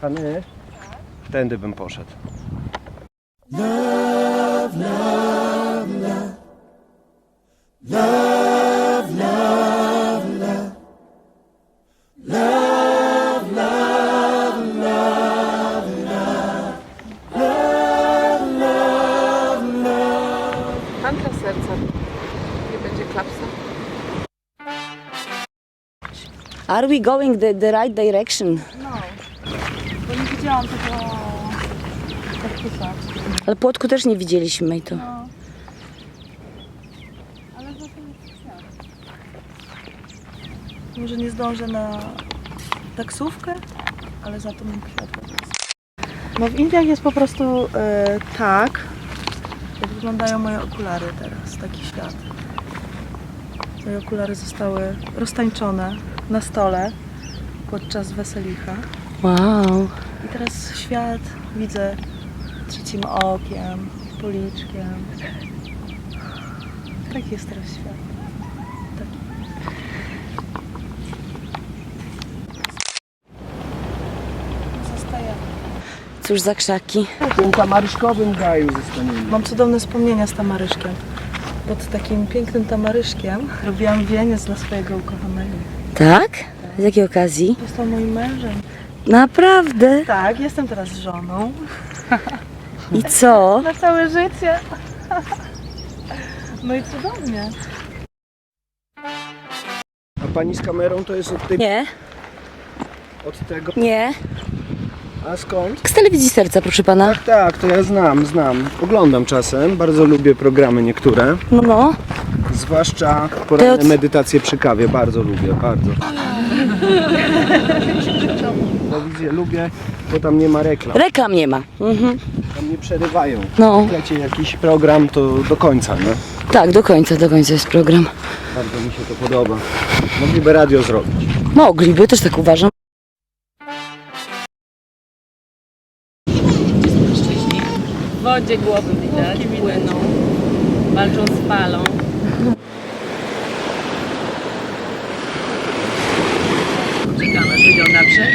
Pany, tędy bym poszedł. Tantra serca. Nie będzie klapsa. Are we going the, the right direction? Nie widziałam tego kaktusa. Ale płotku też nie widzieliśmy i to. Ale za to jest kwiat. Może nie zdążę na taksówkę, ale za to mam kwiat. No w Indiach jest po prostu e, tak, jak wyglądają moje okulary teraz, taki świat. Moje okulary zostały roztańczone na stole podczas weselicha. Wow. I teraz świat widzę trzecim okiem, policzkiem. Taki jest teraz świat. Taki. Zostajemy. Cóż za krzaki. W tym tamaryszkowym gaju zostaniemy. Mam cudowne wspomnienia z tamaryszkiem. Pod takim pięknym tamaryszkiem robiłam wieniec dla swojego ukochanego. Tak? Z jakiej okazji? On moim mężem. Naprawdę? Tak, jestem teraz żoną. I co? Na całe życie. No i cudownie. A pani z kamerą to jest od tej... Nie, Od tego... nie. A skąd? Z telewizji serca, proszę pana. Tak, tak, to ja znam, znam. Oglądam czasem, bardzo lubię programy niektóre. No, no. Zwłaszcza poranne od- medytacje przy kawie, bardzo lubię, bardzo. Lubię, bo tam nie ma reklam, Reklam nie ma. Mhm. tam nie przerywają. No, Lecie jakiś program, to do końca, nie? tak, do końca, do końca jest program. Bardzo mi się to podoba. Mogliby radio zrobić. Mogliby, też tak uważam. W wodzie głowy widać, płyną, walczą z falą. Czekamy, wyjdą na brzeg.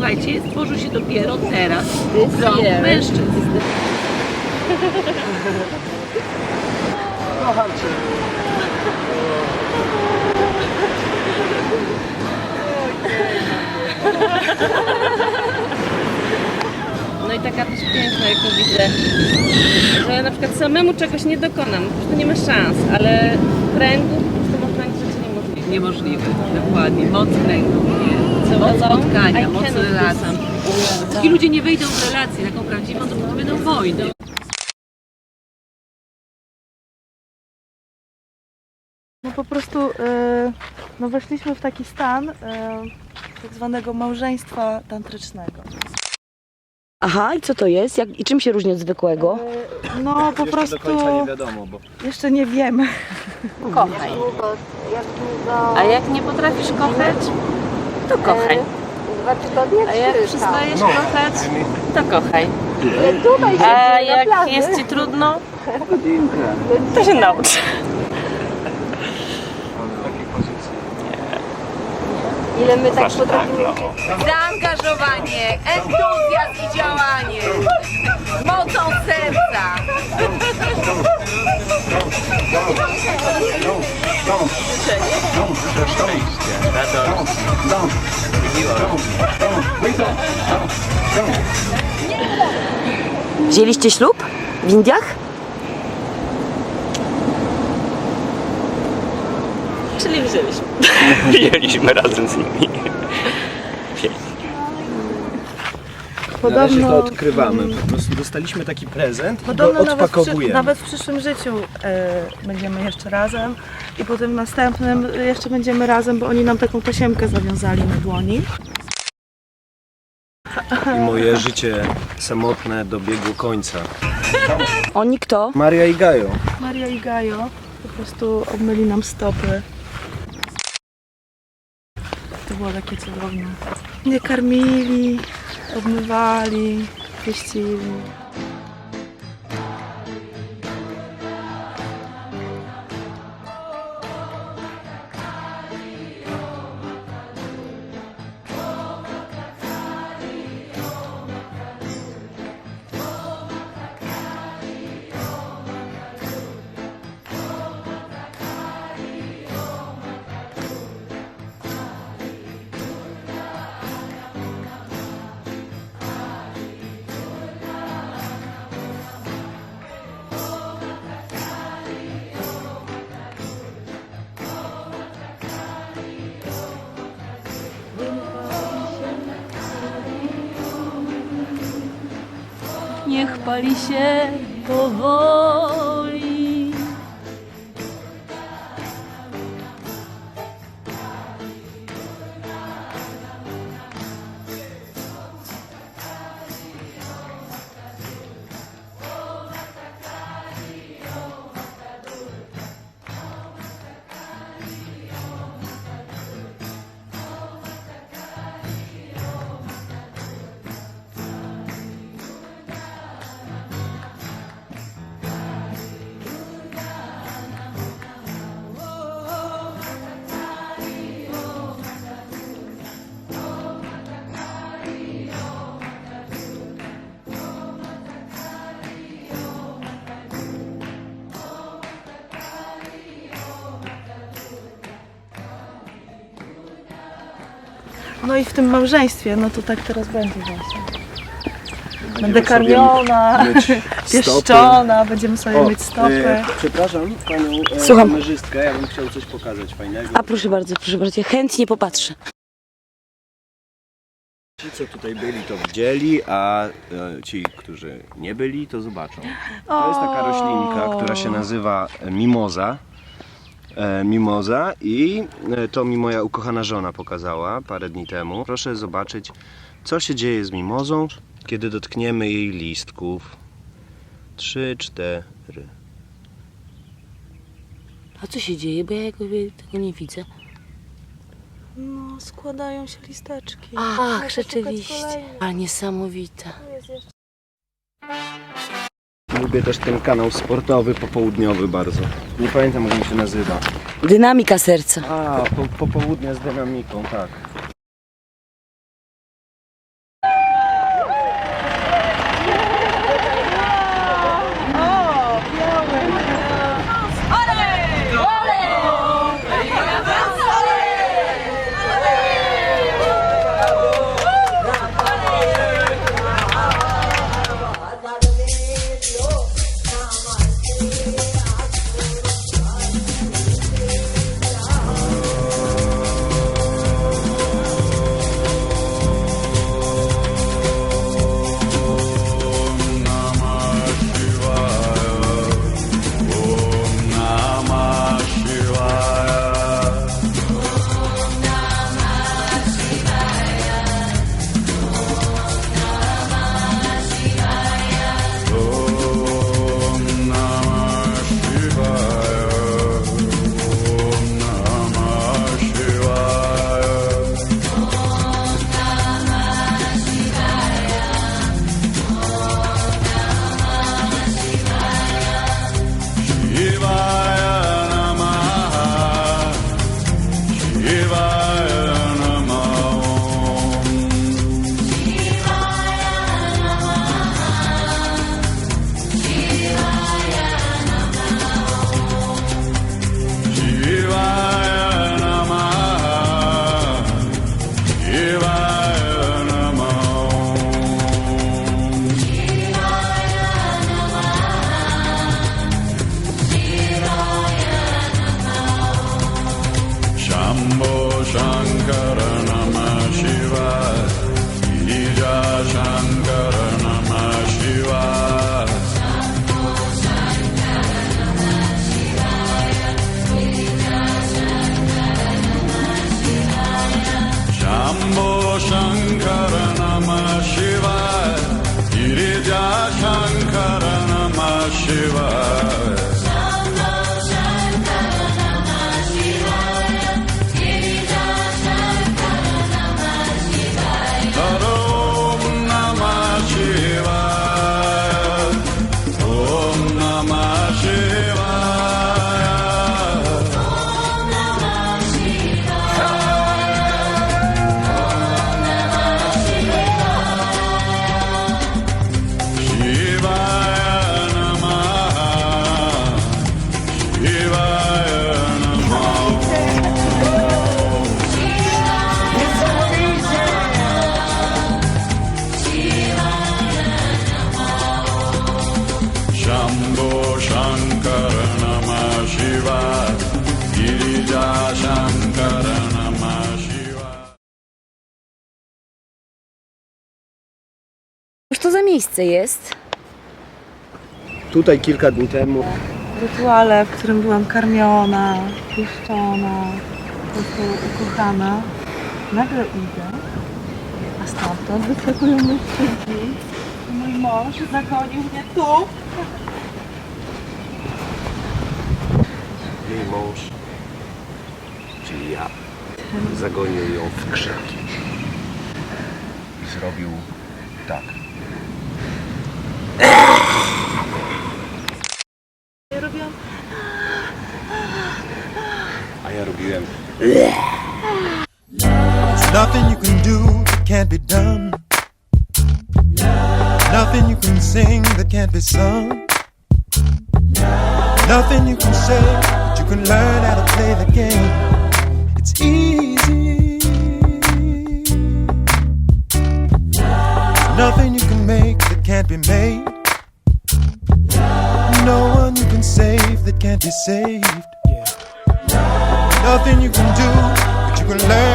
słuchajcie, stworzył się dopiero teraz krąg mężczyzn. Kocham cię. No i taka też piękna, jak to widzę, że na przykład samemu czegoś nie dokonam, po prostu nie ma szans, ale w kręgu po prostu można rzeczy niemożliwe. Niemożliwe, dokładnie. Moc kręgu, spotkania, moc relacji. Póki ludzie nie wejdą w relację taką prawdziwą, to potem będą wojny. No po prostu e, no weszliśmy w taki stan e, tak zwanego małżeństwa tantrycznego. Aha, i co to jest? Jak, I czym się różni od zwykłego? E, No po Jeszcze prostu do końca nie wiadomo, bo jeszcze nie wiemy. Kochaj. A jak nie potrafisz kochać, to kochaj. Dwa tygodnie, A jak przestajesz No. kochać, to kochaj. A jak jest ci trudno, to się naucz. Ile my tak potrafimy Zaangażowanie, entuzjazm i działanie. Mocą serca. Wzięliście ślub w Indiach? Czyli wzięliśmy. Wzięliśmy razem z nimi. Na razie to Podobno, odkrywamy. Po prostu dostaliśmy taki prezent i go podobno nawet, w, odpakowujemy. nawet w przyszłym życiu e, będziemy jeszcze razem i potem w następnym jeszcze będziemy razem, bo oni nam taką tasiemkę zawiązali na dłoni. i moje życie samotne dobiegło końca. Oni kto? Maria i Gajo. Maria i Gajo po prostu obmyli nam stopy. To było takie cudowne. Nie karmili, obmywali, pieścili. Pali się powoli. No i w tym małżeństwie, no to tak teraz będzie właśnie. Będę karmiona, pieszczona, będziemy sobie mieć stopy. e, przepraszam panią e, Słucham. kamerzystkę, ja bym chciał coś pokazać fajnego. A proszę bardzo, proszę bardzo, ja chętnie popatrzę. Ci, co tutaj byli, to widzieli, a e, ci, którzy nie byli, to zobaczą. To jest taka roślinka, która się nazywa mimoza. E, mimoza i e, to mi moja ukochana żona pokazała parę dni temu. Proszę zobaczyć, co się dzieje z mimozą, kiedy dotkniemy jej listków. Trzy, cztery. A co się dzieje, bo ja jakby tego nie widzę. No, składają się listeczki. Ach, Muszę szukać rzeczywiście. kolejnych. A niesamowite. Tu jest jeszcze. Lubię też ten kanał sportowy, popołudniowy bardzo. Nie pamiętam jak on się nazywa. Dynamika serca. A, po, popołudnie z dynamiką, tak. Miejsce jest? Tutaj kilka dni temu rytuale, w którym byłam karmiona, puszczona, ukochana. Nagle idę, a stamtąd wyskakują mężczyźni. I Mój mąż zagonił mnie tu. jej mąż, czyli ja, zagonił ją w krzaki. I zrobił tak. Nothing you can do that can't be done. Nothing you can sing that can't be sung. Nothing you can say that you can learn how to play the game. It's easy. Nothing you can make that can't be made. No one you can save that can't be saved. Nothing you can do, but you can learn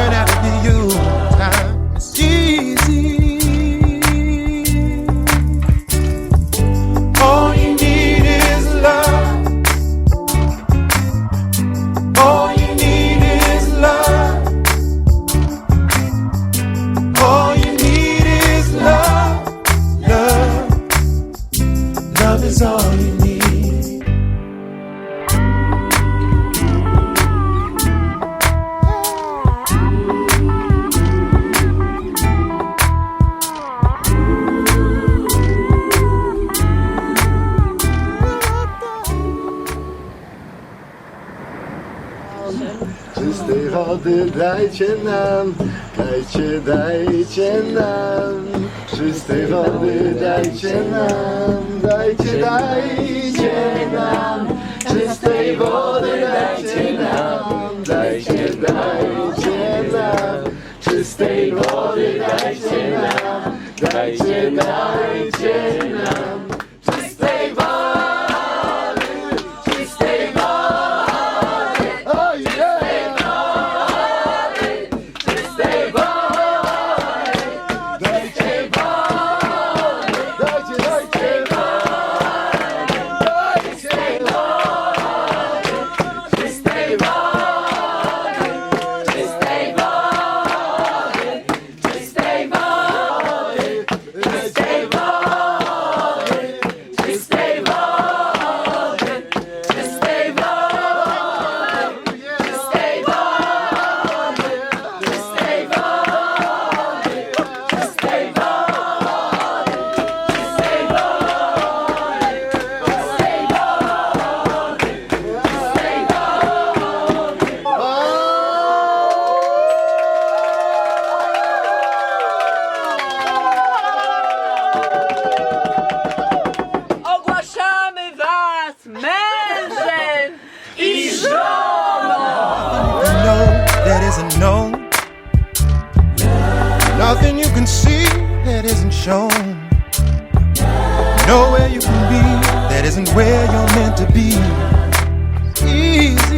wody dajcie nam, dajcie, dajcie nam. Czystej wody dajcie nam, dajcie, dajcie nam. Czystej wody dajcie nam, dajcie, dajcie nam. Czystej wody dajcie nam, dajcie, dajcie nam. Shown. Nowhere you can be that isn't where you're meant to be. Easy.